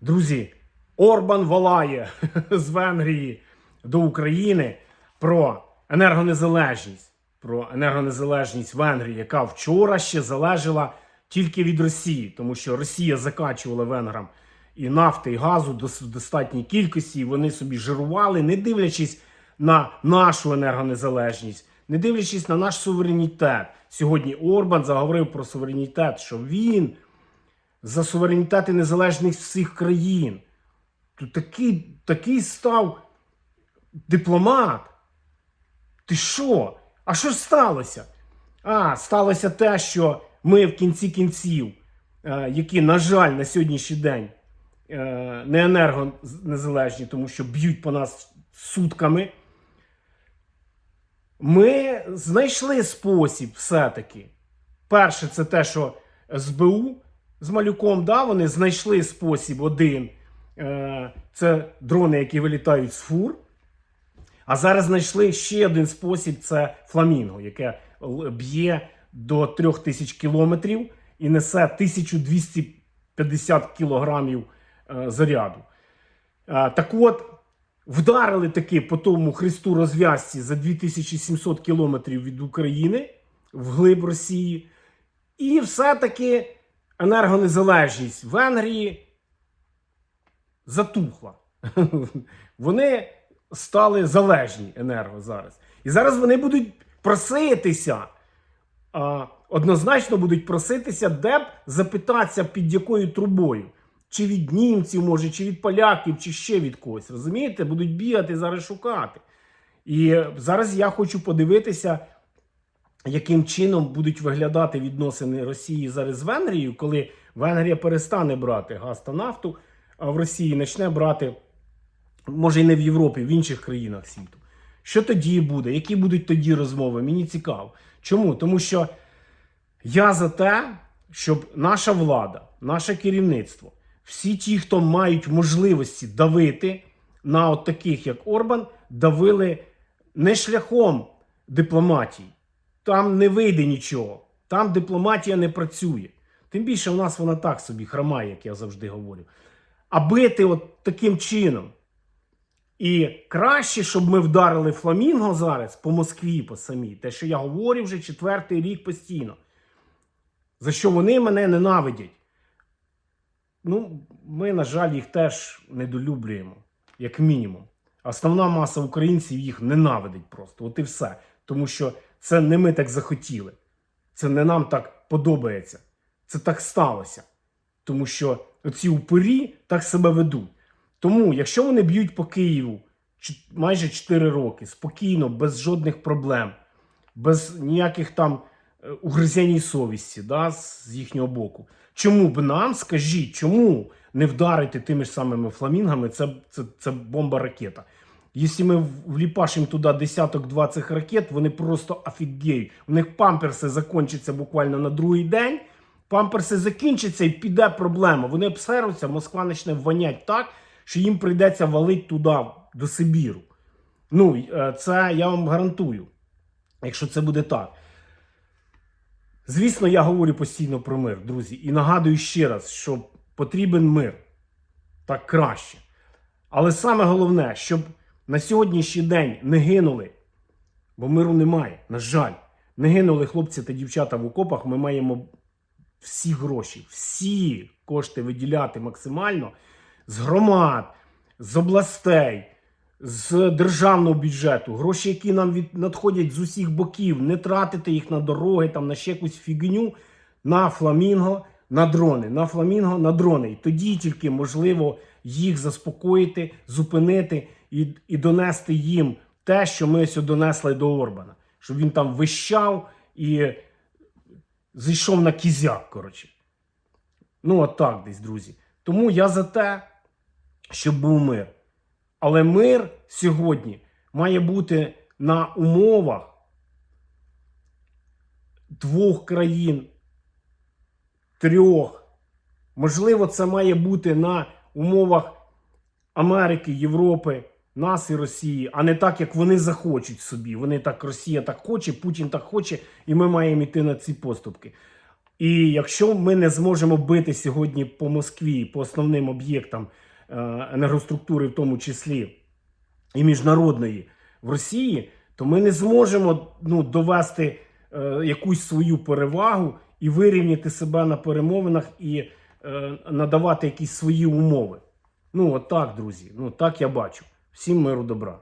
Друзі, Орбан волає з Венгрії до України про енергонезалежність, про енергонезалежність Венгрії, яка вчора ще залежала тільки від Росії, тому що Росія закачувала венграм і нафти, і газу в достатній кількості, і вони собі жирували, не дивлячись на нашу енергонезалежність, не дивлячись на наш суверенітет. Сьогодні Орбан заговорив про суверенітет, що він за суверенітет і незалежність всіх країн. Тут такий, такий став дипломат. Ти що? А що сталося? А, сталося те, що ми в кінці кінців, е, які, на жаль, на сьогоднішній день е, не енергонезалежні, тому що б'ють по нас сутками. Ми знайшли спосіб все-таки. Перше, це те, що СБУ з малюком, да, вони знайшли спосіб один. Е, це дрони, які вилітають з фур. А зараз знайшли ще один спосіб це фламінго, яке б'є до 3000 кілометрів і несе 1250 кілограмів е, заряду. Е, так от, вдарили таки по тому Христу розв'язці за 2700 кілометрів від України вглиб Росії. І все-таки енергонезалежність Венгрії затухла. Вони стали залежні енерго зараз. І зараз вони будуть проситися. Однозначно будуть проситися, де б запитатися під якою трубою. Чи від німців, може, чи від поляків, чи ще від когось. Розумієте? Будуть бігати зараз шукати. І зараз я хочу подивитися, яким чином будуть виглядати відносини Росії зараз з Венгрією, коли Венгрія перестане брати газ та нафту, а в Росії почне брати, може і не в Європі, в інших країнах світу. Що тоді буде? Які будуть тоді розмови? Мені цікаво. Чому? Тому що я за те, щоб наша влада, наше керівництво, всі ті, хто мають можливості давити на от таких, як Орбан, давили не шляхом дипломатії. Там не вийде нічого. Там дипломатія не працює. Тим більше у нас вона так собі хромає, як я завжди говорю. А бити от таким чином. І краще, щоб ми вдарили Фламінго зараз по Москві, по самій. Те, що я говорю вже четвертий рік постійно. За що вони мене ненавидять. Ну, ми, на жаль, їх теж недолюблюємо, як мінімум. Основна маса українців їх ненавидить просто. От і все. Тому що це не ми так захотіли. Це не нам так подобається. Це так сталося. Тому що оці упорі так себе ведуть. Тому, якщо вони б'ють по Києву майже 4 роки, спокійно, без жодних проблем, без ніяких там е, угризень совісті да, з їхнього боку. Чому б нам, скажіть, чому не вдарити тими ж самими фламінгами? Це, це, це бомба ракета. Якщо ми вліпашимо туди десяток 20 ракет, вони просто офігеють. У них памперси закінчаться буквально на другий день. Памперси закінчаться і піде проблема. Вони обсеруться, Москва почне вонять так, що їм прийдеться валити туди, до Сибіру. Ну, е, це я вам гарантую, якщо це буде так. Звісно, я говорю постійно про мир, друзі, і нагадую ще раз, що потрібен мир так краще. Але саме головне, щоб на сьогоднішній день не гинули, бо миру немає, на жаль, не гинули хлопці та дівчата в окопах. Ми маємо всі гроші, всі кошти виділяти максимально з громад, з областей, з державного бюджету, гроші, які нам від надходять з усіх боків, не тратити їх на дороги, там на ще якусь фігню, на фламінго, на дрони, на фламінго, на дрони. І тоді тільки можливо їх заспокоїти, зупинити і, і донести їм те, що ми ось донесли до Орбана, щоб він там вищав і зійшов на кізяк, коротше. Ну, от так десь, друзі. Тому я за те, щоб був мир. Але мир сьогодні має бути на умовах двох країн, трьох. Можливо, це має бути на умовах Америки, Європи, нас і Росії, а не так, як вони захочуть собі. Вони так, Росія так хоче, Путін так хоче, і ми маємо йти на ці поступки. І якщо ми не зможемо бити сьогодні по Москві, по основним об'єктам е, енергоструктури, в тому числі і міжнародної в Росії, то ми не зможемо ну, довести е, якусь свою перевагу і вирівняти себе на перемовинах і е, надавати якісь свої умови. Ну, от так, друзі. Ну, так я бачу. Всім миру добра.